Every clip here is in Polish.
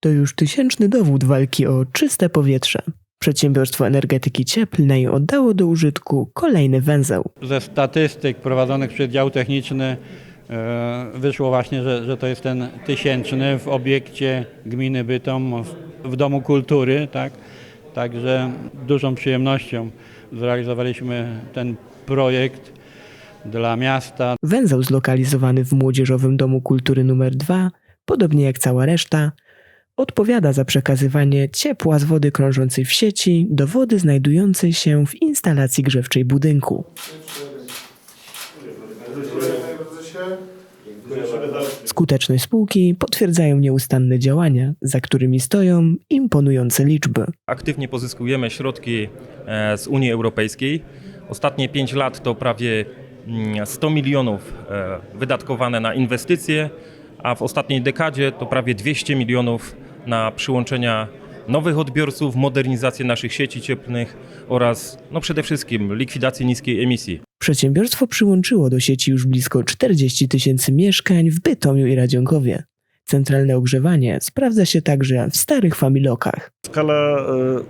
To już tysięczny dowód walki o czyste powietrze. Przedsiębiorstwo energetyki cieplnej oddało do użytku kolejny węzeł. Ze statystyk prowadzonych przez dział techniczny e, wyszło właśnie, że, że to jest ten tysięczny w obiekcie gminy Bytom w, w Domu Kultury, tak? Także dużą przyjemnością zrealizowaliśmy ten projekt dla miasta, Węzeł zlokalizowany w Młodzieżowym Domu Kultury nr 2, podobnie jak cała reszta, odpowiada za przekazywanie ciepła z wody krążącej w sieci do wody znajdującej się w instalacji grzewczej budynku. Skuteczność spółki potwierdzają nieustanne działania, za którymi stoją imponujące liczby. Aktywnie pozyskujemy środki e, z Unii Europejskiej. Ostatnie 5 lat to prawie mm, 100 milionów e, wydatkowane na inwestycje, a w ostatniej dekadzie to prawie 200 milionów na przyłączenia nowych odbiorców, modernizację naszych sieci cieplnych oraz no przede wszystkim likwidację niskiej emisji. Przedsiębiorstwo przyłączyło do sieci już blisko 40 tysięcy mieszkań w Bytomiu i Radzionkowie. Centralne ogrzewanie sprawdza się także w starych familokach. Skala e,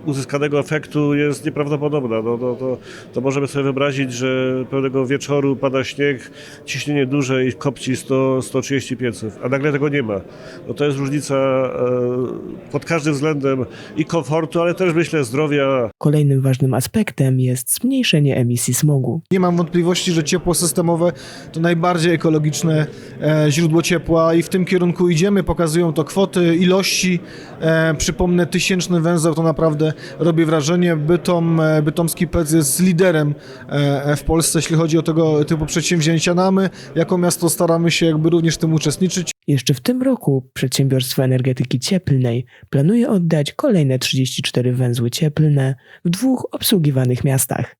uzyskanego efektu jest nieprawdopodobna. No, no, to, to możemy sobie wyobrazić, że pewnego wieczoru pada śnieg, ciśnienie duże i kopci 100, 130 pieców, a nagle tego nie ma. No, to jest różnica e, pod każdym względem i komfortu, ale też myślę zdrowia, Kolejnym ważnym aspektem jest zmniejszenie emisji smogu. Nie mam wątpliwości, że ciepło systemowe to najbardziej ekologiczne e, źródło ciepła i w tym kierunku idziemy. Pokazują to kwoty, ilości. E, przypomnę, tysięczny węzeł to naprawdę robi wrażenie. Bytom, e, bytomski PEC jest liderem e, w Polsce, jeśli chodzi o tego typu przedsięwzięcia. No, a my jako miasto staramy się jakby również w tym uczestniczyć. Jeszcze w tym roku przedsiębiorstwo energetyki cieplnej planuje oddać kolejne 34 węzły cieplne w dwóch obsługiwanych miastach.